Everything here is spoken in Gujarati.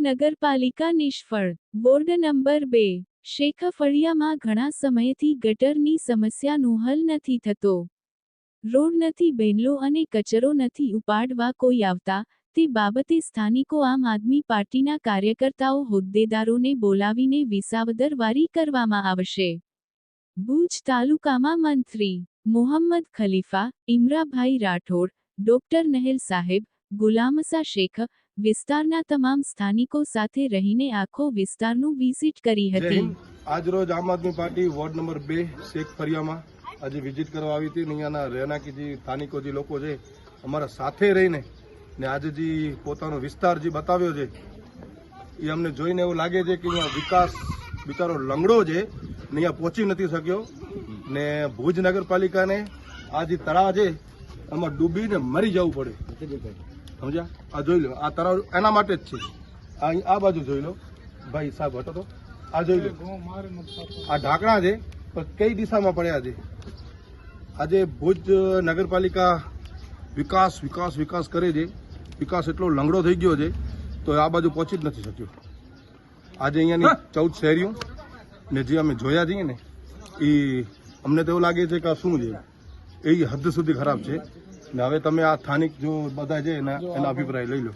નગરપાલિકા નિષ્ફળ. વોર્ડ નંબર બે. શેખફળિયામાં ઘણા સમયથી ગટરની સમસ્યાનો હલ નથી થતો. રોડ નથી, બેનલો અને કચરો નથી ઉપાડવા કોઈ આવતા. તે બાબતે સ્થાનિકો આમ આદમી પાર્ટીના કાર્યકર્તાઓ હોદ્દેદારોને બોલાવીને વિસાવદરવારી કરવામાં આવશે. ભુજ તાલુકામાં મંત્રી મોહમ્મદ ખલીફા, ઇમરાભાઈ રાઠોડ, ડોક્ટર નહેલ સાહેબ ગુલામસા શેખ વિસ્તારના તમામ સ્થાનિકો સાથે રહીને આખો વિસ્તારનું વિઝિટ કરી હતી. આજરોજ આમ આદમી પાર્ટી વોર્ડ નંબર બે શેખ ફરિયામાં આજે વિઝિટ કરવા આવી હતી. અહીંયાના રહેણાંકી જે સ્થાનિકો જે લોકો છે અમારા સાથે રહીને ને આજે જે પોતાનો વિસ્તાર જે બતાવ્યો છે એ અમને જોઈને એવું લાગે છે કે અહીંયા વિકાસ બિચારો લંગડો છે ને અહીંયા પહોંચી નથી શક્યો. ને ભુજ નગરપાલિકાને આ જે તળાવ છે એમાં ડૂબીને મરી જવું પડે. સમજ્યા? આ જોઈ લો આ તળાવ એના માટે જ છે. આ અહીં આ બાજુ જોઈ લો. ભાઈ સાહેબ હતો તો આ જોઈ લો. આ ઢાંકણા છે પણ કઈ દિશામાં પડ્યા છે? આજે ભુજ નગરપાલિકા વિકાસ વિકાસ વિકાસ કરે છે. વિકાસ એટલો લંગડો થઈ ગયો છે તો આ બાજુ પહોંચી જ નથી શક્યો. આજે અહીંયાની ચૌદ શહેરીઓ ને જે અમે જોયા છીએ ને એ અમને તો એવું લાગે છે કે આ શું છે? એ હદ સુધી ખરાબ છે. ને હવે તમે આ સ્થાનિક જો બધા છે એના એના અભિપ્રાય લઈ લો.